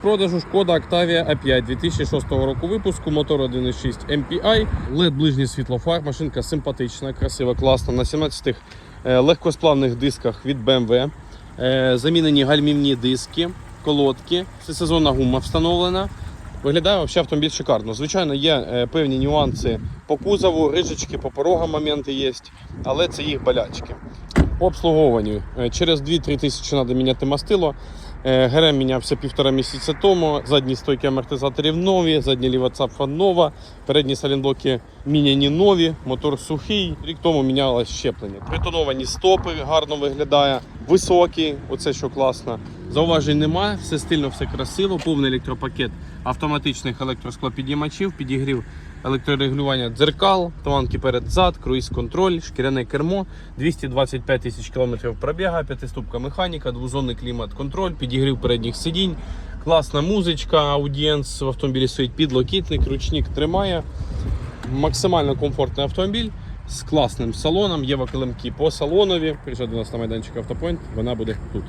Продажу шкода Octavia A5 2006 року випуску, мотор 1.6 MPI, LED ближнє світло фар, машинка симпатична, красива, класна. На 17 е, легкосплавних дисках від BMW. Е, Замінені гальмівні диски, колодки, всесезонна гума встановлена. Виглядає взагалі автомобіль шикарно. Звичайно, є е, певні нюанси по кузову, рижечки, по порогам моменти є, але це їх болячки. По обслуговуванню. Через 2-3 тисячі треба міняти мастило. Е, ГРМ мінявся півтора місяця тому. Задні стойки амортизаторів нові, задня ліва цапфа нова, передні салінблоки міняні нові, мотор сухий. Рік тому мінялось щеплення. Притоновані стопи гарно виглядає, високі, оце що класно. Зауважень немає, все стильно, все красиво, повний електропакет автоматичних електросклопідіймачів, підігрів електрорегулювання дзеркал, туманки перед-зад, круїз-контроль, шкіряне кермо, 225 тисяч кілометрів пробіга, п'ятиступка механіка, двозонний клімат-контроль, підігрів передніх сидінь, класна музичка, аудієнс в автомобілі стоїть підлокітник, ручник тримає. Максимально комфортний автомобіль з класним салоном. Є килимки по салонові. Приїжджайте до нас на майданчик Автопойнт, вона буде тут.